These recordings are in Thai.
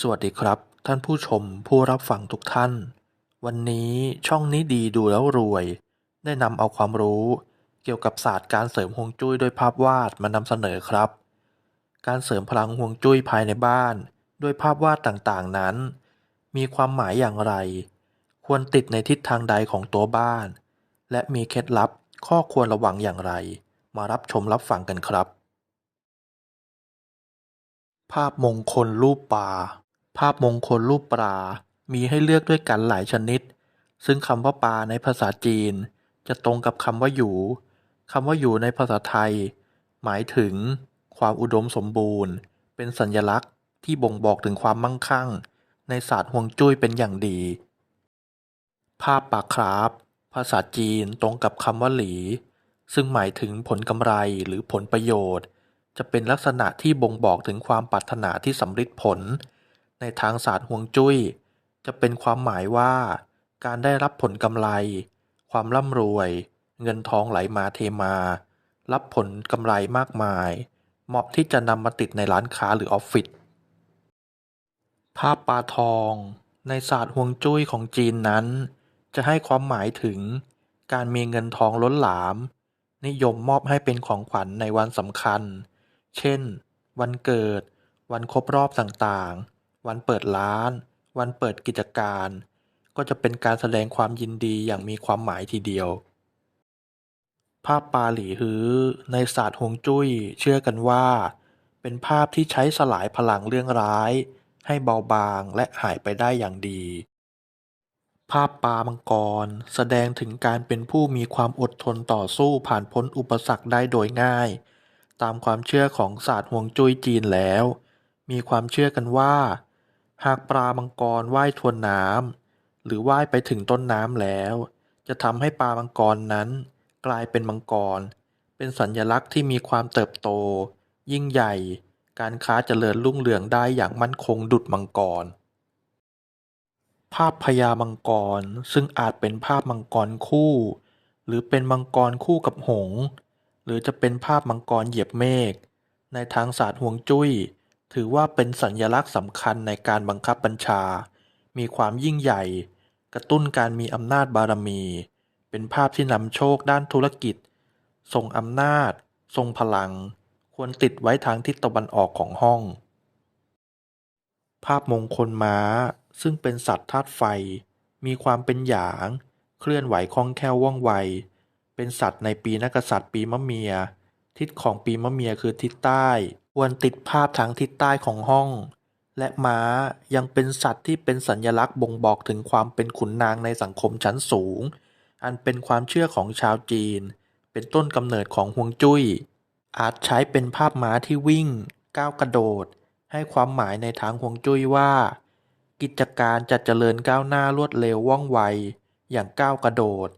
สวัสดีครับ ท่านผู้ชมผู้รับฟังทุกท่าน วันนี้ช่องนี้ดีดูแล้วรวย ได้นำเอาความรู้ เกี่ยวกับศาสตร์การเสริมฮวงจุ้ยด้วยภาพวาดมานำเสนอครับ การเสริมพลังฮวงจุ้ยภายในบ้าน ด้วยภาพวาดต่างๆนั้น มีความหมายอย่างไร ควรติดในทิศทางใดของตัวบ้าน และมีเคล็ดลับข้อควรระวังอย่างไร มารับชมรับฟังกันครับ ภาพมงคลรูปปลา ภาพมงคลรูปปลา มีให้เลือกด้วยกันหลายชนิด ซึ่งคำว่าปลาในภาษาจีน จะตรงกับคำว่าอยู่ คำว่าอยู่ในภาษาไทย หมายถึง ความอุดมสมบูรณ์ เป็นสัญลักษณ์ที่บ่งบอกถึงความมั่งคั่ง ในศาสตร์ฮวงจุ้ยเป็นอย่างดี ภาพปากคราฟภาษาจีนตรงกับคำว่าหลี ซึ่งหมายถึงผลกำไรหรือผลประโยชน์ จะเป็นลักษณะที่บ่งบอกถึงความปรารถนาที่สำเร็จผล ในทางศาสตร์ฮวงจุ้ย จะเป็นความหมายว่า การได้รับผลกำไร ความร่ำรวย เงินทองไหลมาเทมา รับผลกำไรมากมาย เหมาะที่จะนำมาติดในร้านค้าหรือออฟฟิศภาพปลาทอง ในศาสตร์ฮวงจุ้ยของจีนนั้น จะให้ความหมายถึง การมีเงินทองล้นหลาม นิยมมอบให้เป็นของขวัญในวันสำคัญ เช่น วันเกิด วันครบรอบต่างๆ วันเปิดร้าน วันเปิดกิจการ ก็จะเป็นการแสดงความยินดีอย่างมีความหมายทีเดียว ภาพปลาหลีฮื้อ ในศาสตร์ฮวงจุ้ย เชื่อกันว่า เป็นภาพที่ใช้สลายพลังเรื่องร้าย ให้เบาบางและหายไปได้อย่างดี ภาพปลามังกร แสดงถึงการเป็นผู้มีความอดทนต่อสู้ผ่านพ้นอุปสรรคได้โดยง่าย ตามความเชื่อของศาสตร์ฮวงจุ้ยจีนแล้วมีความเชื่อกันว่า หากปลามังกรว่ายทวนน้ำหรือว่ายไปถึงต้นน้ำแล้ว จะทำให้ปลามังกรนั้น กลายเป็นมังกร เป็นสัญลักษณ์ที่มีความเติบโต ยิ่งใหญ่ การค้าเจริญรุ่งเรืองได้อย่างมั่นคงดุจมังกร ภาพพญามังกรซึ่งอาจเป็นภาพมังกรคู่ หรือเป็นมังกรคู่กับหงส์หรือจะเป็นภาพมังกรเหยียบเมฆในทางศาสตร์ฮวงจุ้ย ถือว่าเป็นสัญลักษณ์สำคัญในการบังคับบัญชา มีความยิ่งใหญ่ กระตุ้นการมีอำนาจบารมี เป็นภาพที่นำโชคด้านธุรกิจ ทรงอำนาจ ทรงพลัง ควรติดไว้ทางทิศตะวันออกของห้อง ภาพมงคลม้า ซึ่งเป็นสัตว์ธาตุไฟ มีความเป็นหยาง เคลื่อนไหวคล่องแคล่วว่องไว เป็นสัตว์ในปีนักกษัตริย์ปีมะเมีย ทิศของปีมะเมียคือทิศใต้ ควรติดภาพทางทิศใต้ของห้อง และม้ายังเป็นสัตว์ที่เป็นสัญลักษณ์บ่งบอกถึงความเป็นขุนนางในสังคมชั้นสูง อันเป็นความเชื่อของชาวจีน เป็นต้นกำเนิดของฮวงจุ้ย อาจใช้เป็นภาพม้าที่วิ่ง ก้าวกระโดด ให้ความหมายในทางฮวงจุ้ยว่า กิจการจะเจริญก้าวหน้ารวดเร็วว่องไว อย่างก้าวกระโดด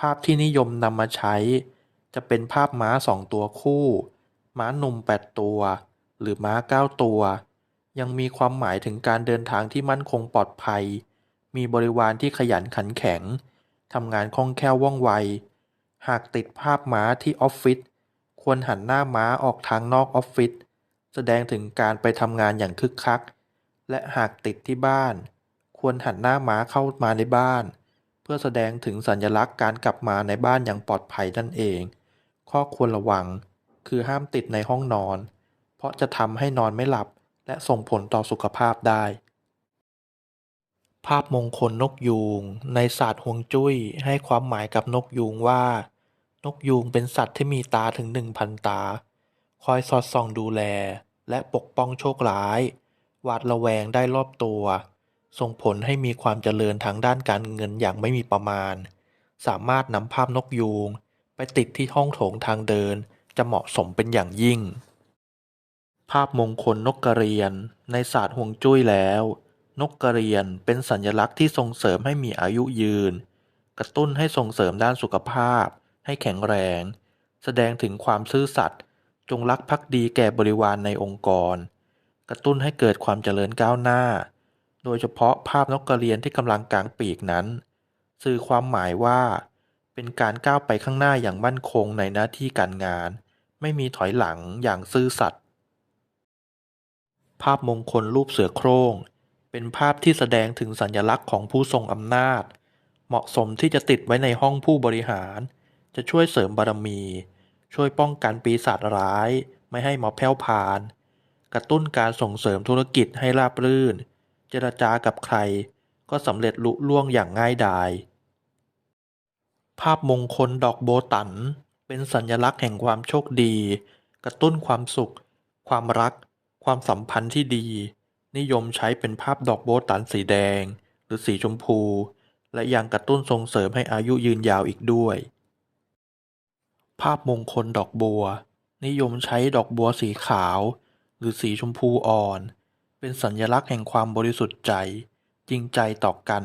ภาพที่นิยมนำมาใช้ จะเป็นภาพม้าสองตัวคู่ ม้าหนุ่มแปดตัว หรือม้าเก้าตัว ยังมีความหมายถึงการเดินทางที่มั่นคงปลอดภัย มีบริวารที่ขยันขันแข็งทำงานคล่องแคล่วว่องไว หากติดภาพม้าที่ออฟฟิศควรหันหน้าม้าออกทางนอกออฟฟิศแสดงถึงการไปทำงานอย่างคึกคัก และหากติดที่บ้าน ควรหันหน้าม้าเข้ามาในบ้าน เพื่อแสดงถึงสัญลักษณ์การกลับมาในบ้านอย่างปลอดภัยนั่นเอง ข้อควรระวัง คือห้ามติดในห้องนอน เพราะจะทำให้นอนไม่หลับและส่งผลต่อสุขภาพได้ ภาพมงคลนกยูง ในศาสตร์ฮวงจุ้ยให้ความหมายกับนกยูงว่า นกยูงเป็นสัตว์ที่มีตาถึงหนึ่งพันตา คอยสอดส่องดูแล และปกป้องโชคร้าย หวาดระแวงได้รอบตัว ส่งผลให้มีความเจริญทางด้านการเงินอย่างไม่มีประมาณ สามารถนำภาพนกยูงไปติดที่ห้องโถงทางเดิน จะเหมาะสมเป็นอย่างยิ่ง ภาพมงคลนกกระเรียนในศาสตร์ฮวงจุ้ยแล้ว นกกระเรียนเป็นสัญลักษณ์ที่ส่งเสริมให้มีอายุยืน กระตุ้นให้ส่งเสริมด้านสุขภาพ ให้แข็งแรง แสดงถึงความซื่อสัตย์จงรักภักดีแก่บริวารในองค์กร กระตุ้นให้เกิดความเจริญก้าวหน้า โดยเฉพาะภาพนกกระเรียนที่กำลังกางปีกนั้น สื่อความหมายว่า เป็นการก้าวไปข้างหน้าอย่างมั่นคงในหน้าที่การงาน ไม่มีถอยหลังอย่างซื่อสัตย์ภาพมงคลรูปเสือโคร่ง เป็นภาพที่แสดงถึงสัญลักษณ์ของผู้ทรงอำนาจ เหมาะสมที่จะติดไว้ในห้องผู้บริหาร จะช่วยเสริมบารมี ช่วยป้องกันปีศาจร้าย ไม่ให้มาแผ่วพาน กระตุ้นการส่งเสริมธุรกิจให้ราบรื่น เจรจากับใคร ก็สำเร็จลุล่วงอย่างง่ายดาย ภาพมงคลดอกโบตัน เป็นสัญลักษณ์แห่งความโชคดี กระตุ้นความสุข ความรัก ความสัมพันธ์ที่ดี นิยมใช้เป็นภาพดอกโบตันสีแดง หรือสีชมพู และยังกระตุ้นส่งเสริมให้อายุยืนยาวอีกด้วย ภาพมงคลดอกบัว นิยมใช้ดอกบัวสีขาว หรือสีชมพูอ่อน เป็นสัญลักษณ์แห่งความบริสุทธิ์ใจ จริงใจต่อกัน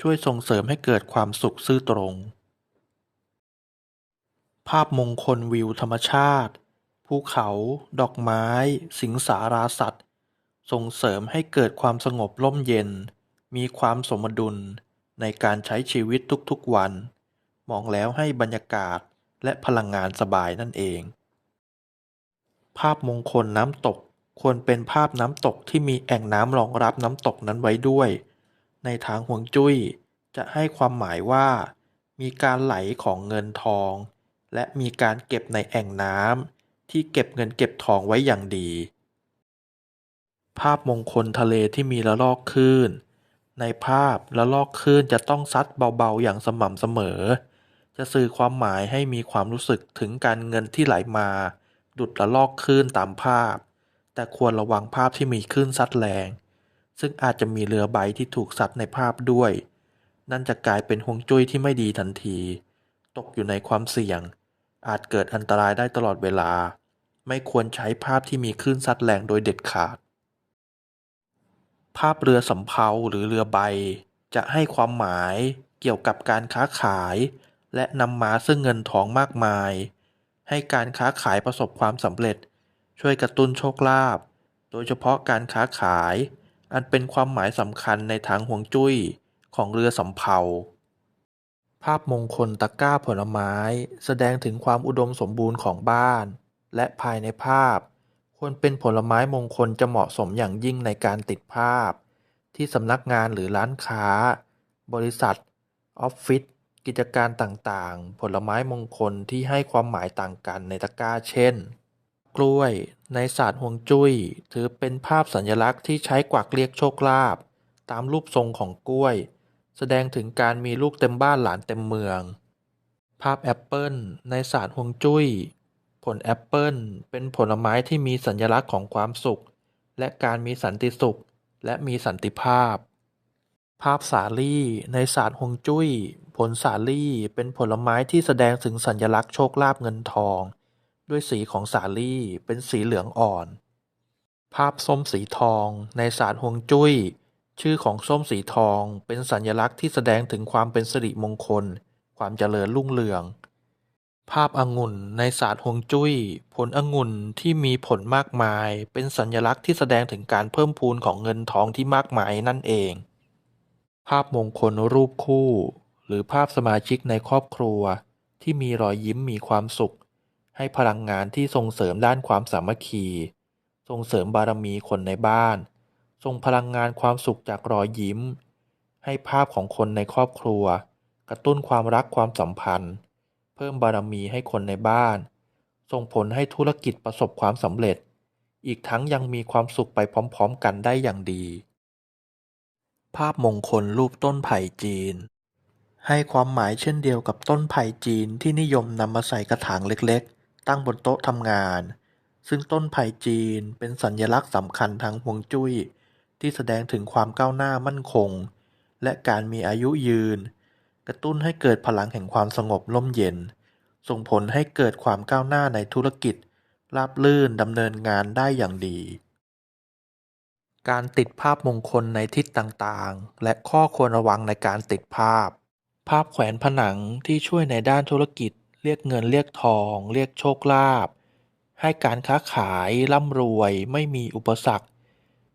ช่วยส่งเสริมให้เกิดความสุขซื่อตรง ภาพมงคลวิวธรรมชาติ ภูเขา ดอกไม้ สิงสาราสัตว์ ส่งเสริมให้เกิดความสงบร่มเย็น มีความสมดุลในการใช้ชีวิตทุกๆวัน มองแล้วให้บรรยากาศและพลังงานสบายนั่นเอง ภาพมงคลน้ำตกควรเป็นภาพน้ำตกที่มีแอ่งน้ำรองรับน้ำตกนั้นไว้ด้วย ในทางห่วงจุ้ยจะให้ความหมายว่า มีการไหลของเงินทอง และมีการเก็บในแอ่งน้ำที่เก็บเงินเก็บทองไว้อย่างดี ภาพมงคลทะเลที่มีละลอกคลื่น ในภาพละลอกคลื่นจะต้องซัดเบาๆอย่างสม่ำเสมอ จะสื่อความหมายให้มีความรู้สึกถึงการเงินที่ไหลมา ดุดละลอกคลื่นตามภาพ แต่ควรระวังภาพที่มีคลื่นซัดแรง ซึ่งอาจจะมีเรือใบที่ถูกซัดในภาพด้วย นั่นจะกลายเป็นฮวงจุ้ยที่ไม่ดีทันทีตกอยู่ในความเสี่ยง อาจเกิดอันตรายได้ตลอดเวลา ไม่ควรใช้ภาพที่มีคลื่นซัดแรงโดยเด็ดขาด ภาพเรือสำเภาหรือเรือใบ จะให้ความหมายเกี่ยวกับการค้าขาย และนำมาซึ่งเงินทองมากมาย ให้การค้าขายประสบความสำเร็จ ช่วยกระตุ้นโชคลาภ โดยเฉพาะการค้าขาย อันเป็นความหมายสำคัญในทางห่วงจุ้ยของเรือสำเภาาพมงคลตะกร้าผลไม้ แสดงถึงความอุดมสมบูรณ์ของบ้าน และภายในภาพ ควรเป็นผลไม้มงคลจะเหมาะสมอย่างยิ่งในการติดภาพ ที่สำนักงานหรือร้านค้า บริษัท ออฟฟิศกิจการต่างๆ ผลไม้มงคลที่ให้ความหมายต่างกันในตะกร้าเช่น กล้วย ในศาสตร์ฮวงจุ้ย ถือเป็นภาพสัญลักษณ์ที่ใช้กวักเรียกโชคลาภตามรูปทรงของกล้วย แสดงถึงการมีลูกเต็มบ้านหลานเต็มเมือง ภาพแอปเปิลในศาสตร์ฮวงจุ้ย ผลแอปเปิลเป็นผลไม้ที่มีสัญลักษณ์ของความสุข และการมีสันติสุข และมีสันติภาพ ภาพสาลี่ในศาสตร์ฮวงจุ้ย ผลสาลี่เป็นผลไม้ที่แสดงถึงสัญลักษณ์โชคลาภเงินทอง ด้วยสีของสาลี่เป็นสีเหลืองอ่อน ภาพส้มสีทองในศาสตร์ฮวงจุ้ย ชื่อของส้มสีทองเป็นสัญลักษณ์ที่แสดงถึงความเป็นสิริมงคล ความเจริญรุ่งเรือง ภาพองุ่นในศาสตร์ฮวงจุ้ย ผลองุ่นที่มีผลมากมาย เป็นสัญลักษณ์ที่แสดงถึงการเพิ่มพูนของเงินทองที่มากมายนั่นเอง ภาพมงคลรูปคู่ หรือภาพสมาชิกในครอบครัว ที่มีรอยยิ้มมีความสุข ให้พลังงานที่ส่งเสริมด้านความสามัคคี ส่งเสริมบารมีคนในบ้าน ส่งพลังงานความสุขจากรอยยิ้ม ให้ภาพของคนในครอบครัว กระตุ้นความรักความสัมพันธ์ เพิ่มบารมีให้คนในบ้าน ส่งผลให้ธุรกิจประสบความสำเร็จ อีกทั้งยังมีความสุขไปพร้อมๆกันได้อย่างดี ภาพมงคลรูปต้นไผ่จีน ให้ความหมายเช่นเดียวกับต้นไผ่จีนที่นิยมนำมาใส่กระถางเล็กๆ ตั้งบนโต๊ะทำงานซึ่งต้นไผ่จีนเป็นสัญลักษณ์สำคัญทางฮวงจุ้ย ที่แสดงถึงความก้าวหน้ามั่นคง และการมีอายุยืน กระตุ้นให้เกิดพลังแห่งความสงบร่มเย็น ส่งผลให้เกิดความก้าวหน้าในธุรกิจ ราบรื่นดำเนินงานได้อย่างดี การติดภาพมงคลในทิศต่างๆ และข้อควรระวังในการติดภาพ ภาพแขวนผนังที่ช่วยในด้านธุรกิจ เรียกเงินเรียกทอง เรียกโชคลาภให้การค้าขายร่ำรวยไม่มีอุปสรรค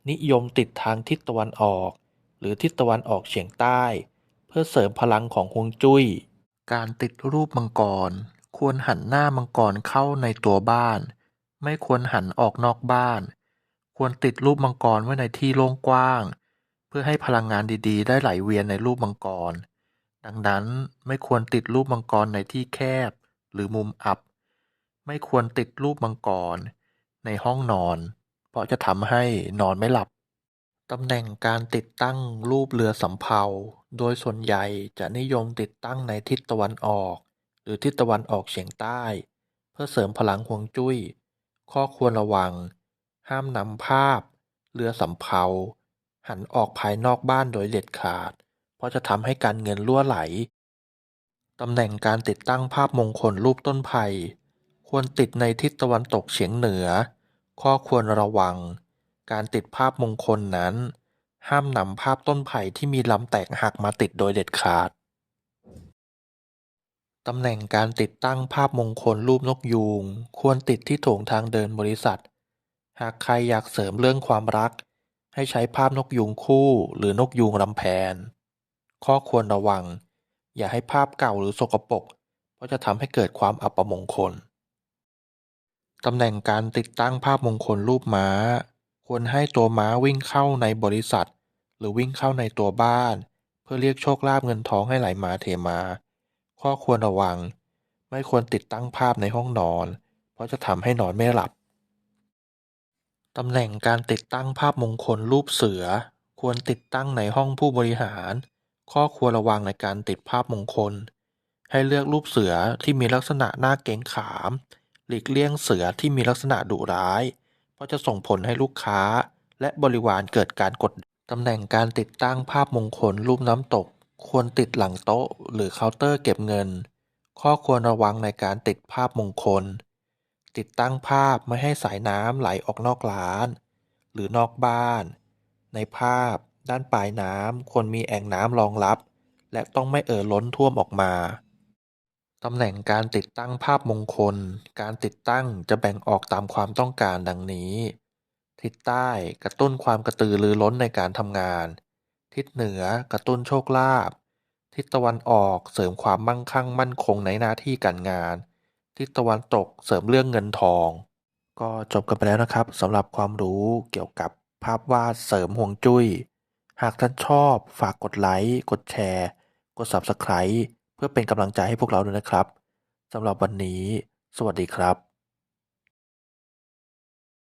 นิยมติดทางทิศตะวันออก หรือทิศตะวันออกเฉียงใต้ เพื่อเสริมพลังของฮวงจุ้ย การติดรูปมังกร ควรหันหน้ามังกรเข้าในตัวบ้าน ไม่ควรหันออกนอกบ้าน ควรติดรูปมังกรไว้ในที่โล่งกว้าง เพื่อให้พลังงานดีๆ ได้ไหลเวียนในรูปมังกร ดังนั้นไม่ควรติดรูปมังกรในที่แคบ หรือมุมอับ ไม่ควรติดรูปมังกร ในห้องนอน เพราะจะทำให้นอนไม่หลับ ตำแหน่งการติดตั้งรูปเรือสำเภา โดยส่วนใหญ่จะนิยมติดตั้งในทิศตะวันออก หรือทิศตะวันออกเฉียงใต้ เพื่อเสริมพลังฮวงจุ้ย ข้อควรระวัง ห้ามนำภาพ เรือสำเภา หันออกภายนอกบ้านโดยเด็ดขาด เพราะจะทำให้การเงินรั่วไหลตำแหน่งการติดตั้งภาพมงคลรูปต้นไผ่ควรติดในทิศตะวันตกเฉียงเหนือ ข้อควรระวัง การติดภาพมงคลนั้น ห้ามนำภาพต้นไผ่ที่มีลำแตกหักมาติดโดยเด็ดขาด ตำแหน่งการติดตั้งภาพมงคลรูปนกยูง ควรติดที่โถงทางเดินบริษัท หากใครอยากเสริมเรื่องความรัก ให้ใช้ภาพนกยูงคู่หรือนกยูงลำแพน ข้อควรระวัง อย่าให้ภาพเก่าหรือสกปรกเพราะจะทำให้เกิดความอัปมงคล ตำแหน่งการติดตั้งภาพมงคลรูปม้า ควรให้ตัวม้าวิ่งเข้าในบริษัท หรือวิ่งเข้าในตัวบ้าน เพื่อเรียกโชคลาภเงินทองให้ไหลมาเทมา ข้อควรระวัง ไม่ควรติดตั้งภาพในห้องนอน เพราะจะทำให้นอนไม่หลับตำแหน่งการติดตั้งภาพมงคลรูปเสือ ควรติดตั้งในห้องผู้บริหาร ข้อควรระวังในการติดภาพมงคล ให้เลือกรูปเสือที่มีลักษณะหน้าเกรงขาม หลีกเลี่ยงเสือที่มีลักษณะดุร้าย เพราะจะส่งผลให้ลูกค้า และบริวารเกิดการกดตำแหน่งการติดตั้งภาพมงคลรูปน้ำตก ควรติดหลังโต๊ะ หรือเคาน์เตอร์เก็บเงิน ข้อควรระวังในการติดภาพมงคล ติดตั้งภาพไม่ให้สายน้ำไหลออกนอกร้าน หรือนอกบ้าน ในภาพด้านปลายน้ำควรมีแอ่งน้ำรองรับ และต้องไม่เอ่อล้นท่วมออกมา ตำแหน่งการติดตั้งภาพมงคล การติดตั้งจะแบ่งออกตามความต้องการดังนี้ ทิศใต้กระตุ้นความกระตือรือร้นในการทำงาน ทิศเหนือกระตุ้นโชคลาภ ทิศตะวันออกเสริมความมั่งคั่งมั่นคงในหน้าที่การงาน ทิศตะวันตกเสริมเรื่องเงินทอง ก็จบกันไปแล้วนะครับสำหรับความรู้เกี่ยวกับภาพวาดเสริมห่วงจุ้ย หากท่านชอบฝากกดไลค์ กดแชร์ กด Subscribe เพื่อเป็นกำลังใจให้พวกเราด้วยนะครับสำหรับวันนี้ สวัสดีครับ